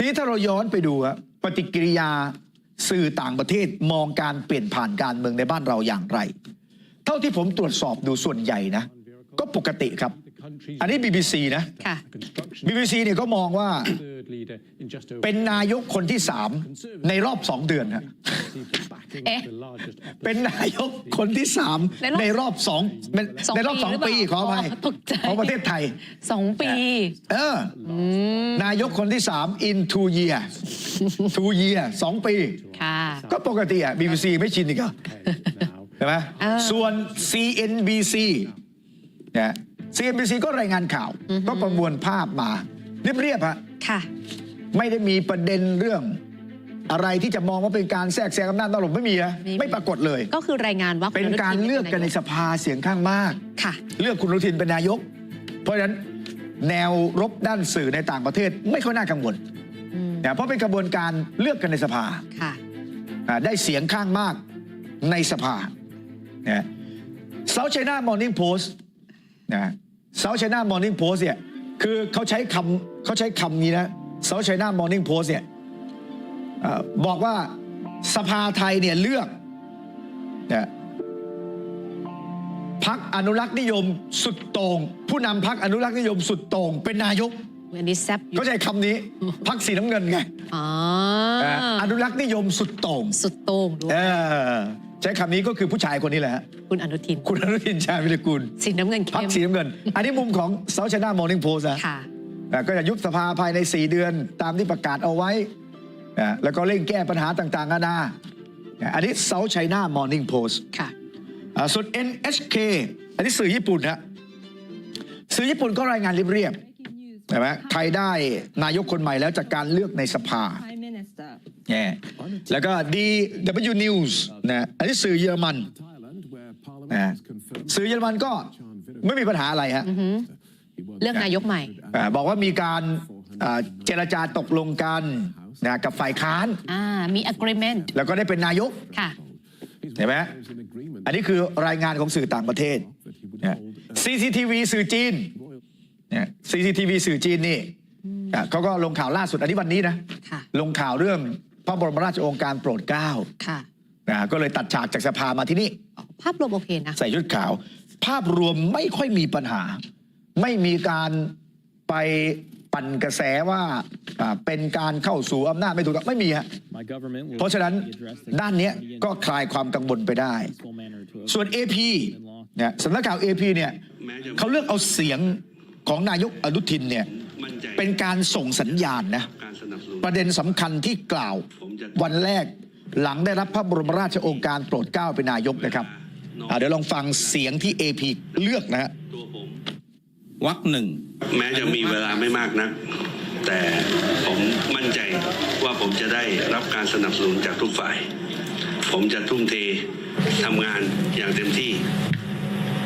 ทีนี้ถ้าเราย้อนไปดูปฏิกิริยาสื่อต่างประเทศมองการเปลี่ยนผ่านการเมืองในบ้านเราอย่างไร เท่าที่ผมตรวจสอบดูส่วนใหญ่นะ ก็ปกติครับ อันนี้ BBC นะ ค่ะ BBC เนี่ยก็มองว่า เป็นนายกคนที่สามในรอบสองเดือนฮะเอ๊ะ เป็นนายกคนที่สามในรอบในรอบสองในสองในรอบสองปีปีหรือขเปอล่าอภัยอ๋อตกใจของประเทศไทยสองปีเอออ นายกคนที่สาม in two year two year สองปี ค่ะ ก็ปกติอะ BBC ไม่ชินอีกเหรอใช่ไหมเออส่วน CNBC นะ CNBC ก็รายงานข่าว ก็ประมวลภาพมา เรียบๆฮะค่ะ ไม่ได้มีประเด็นเรื่อง อะไรที่จะมองว่าเป็นการแทรกแซงอำนาจนอกระบบไม่มีนะไม่มี ไม่ปรากฏเลย ก็คือรายงานว่าเป็นการเลือกกันในสภาเสียงข้างมาก ค่ะ เลือกคุณอนุทินเป็นนายก เพราะฉะนั้นแนวรบด้านสื่อในต่างประเทศไม่ค่อยน่ากังวลอืมนะเพราะเป็นกระบวนการเลือกกันในสภา ค่ะ อ่าได้เสียงข้างมากในสภานะเซา t ไชน่ามอร์นิ่งโพสต์นะ เซา t ไชน่ามอร์นิ่งโพสต์เนี่ยคือเขาใช้คำเขาใช้คำนี้นะเซา t ไชน่ามอร์นิ่งโพสต์เนี่ยเอ่อบอกว่าสภาไทยเนี่ยเลือกนะพักอนุรักษ์นิยมสุดโต่งผู้นำพักอนุรักษ์นิยมสุดโต่งเป็นนายกอันนี้แซบอยู่เขาใช้คำนี้พักสีน้ำเงินไงอ๋อเอ่ออนุรักษ์นิยมสุดโต่งสุดโต่งด้วยเออ ใช้คำนี้ก็คือผู้ชายคนนี้แหละฮะคุณอนุทิน คุณอนุทินชาญวิรกูลสีน้ำเงินพัเข้กมสีน้ำเงิน อันนี้มุมของเซา t ช i น a ามอร์นิ่งโพสนะ ค่ะ อะก็จะยุบสภาภายใน 4 เดือนตามที่ประกาศเอาไว้อะแล้วก็เร่งแก้ปัญหาต่างๆนานาอะอันนี้เซา t ช i น a ามอร์นิ่งโพสค่ะส่วน NHK อันนี้สื่อญี่ปุ่นฮะสื่อญี่ปุ่นก็รายงานเรียบๆใช่ไหมไทยได้นายกคนใหม่แล้วจากการเลือกในสภา Prime Minister. เนี่ยแล้วก็ DW News นะอันนี้สื่อเยอรมันนะสื่อเยอรมันก็ไม่มีปัญหาอะไรฮะเลือกนายกใหม่อ่าบอกว่ามีการอ่าเจรจาตกลงกันนะกับฝ่ายค้านอ่ามี agreement แล้วก็ได้เป็นนายกค่ะเห็นไหมอันนี้คือรายงานของสื่อต่างประเทศนะ CCTV สื่อจีนเนี่ย CCTV สื่อจีนนี่อะเขาก็ลงข่าวล่าสุดอันนี้วันนี้นะค่ะลงข่าวเรื่อง พระบรมราชโองการโปรดเกล้าค่ะนะก็เลยตัดฉากจากสภามาที่นี่ภาพรวมโอเคนะ ใส่ชุดขาว ภาพรวมไม่ค่อยมีปัญหา ไม่มีการไปปั่นกระแสว่าอ่าเป็นการเข้าสู่อำนาจไม่ถูกต้องไม่มีฮะ เพเพราะราะฉะฉะนั้นั้นนด้าด้านนเนี้เนี้ยยก็ก็คลายความกังวลไปได้ ส่ส่ววน น AP เนี่ยสำนักข่าว AP เนี่ยเขาเลือกเอาเสียงของนายกอนุทินเนี่ย เป็นการส่งสัญญาณนะการสนับสนุนประเด็นสำคัญที่กล่าววันแรกหลังได้รับพระบรมราชโองการโปรดเกล้าเป็นนายกนะครับอ่าเดี๋ยวลองฟังเสียงที่ AP เลือกนะฮะตัวผมวักหนึ่ง แม้จะมีเวลาไม่มากนัก แต่ผมมั่นใจว่าผมจะได้รับการสนับสนุนจากทุกฝ่าย ผมจะทุ่มเททำงานอย่างเต็มที่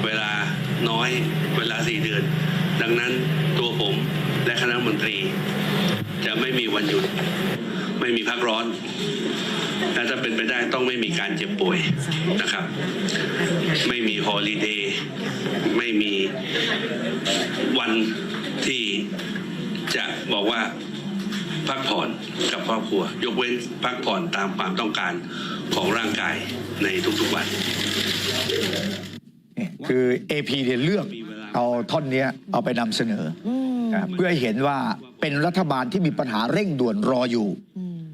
เวลาน้อยเวลาสี่เดือน ดังนั้นตัวผม และคณะมนตรี จะไม่มีวันหยุด ไม่มีพักร้อนและถ้าเป็นไปได้ต้องไม่มีการเจ็บป่วยนะครับ ไม่มีฮอลิเดย์ไม่มีวันที่จะบอกว่าพักผ่อนกับครอบครัว ยกเว้นพักผ่อนตามความต้องการของร่างกายในทุกๆวันนี่คือ AP เนี่ยเลือกเอาท่อนนี้เอาไปนำเสนอ เพื่อให้เห็นว่าเป็นรัฐบาลที่มีปัญหาเร่งด่วนรออยู่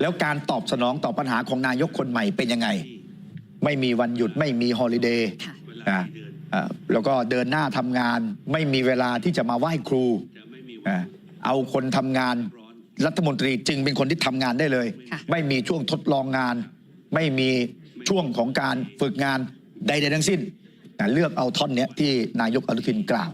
แล้วการตอบสนองต่อปัญหาของนายกคนใหม่เป็นยังไง ไม่มีวันหยุดไม่มีฮอลิเดย์ค่ะอ่าอ่าแล้วก็เดินหน้าทำงาน ไม่มีเวลาที่จะมาไหว้ครูอ่าเอาคนทำงานรัฐมนตรีจึงเป็นคนที่ทำงานได้เลยค่ะไม่มีช่วงทดลองงาน ไม่มีช่วงของการฝึกงานใดๆทั้งสิ้นอะเลือกเอาท่อนเนี้ยที่นายกอนุทินกล่าว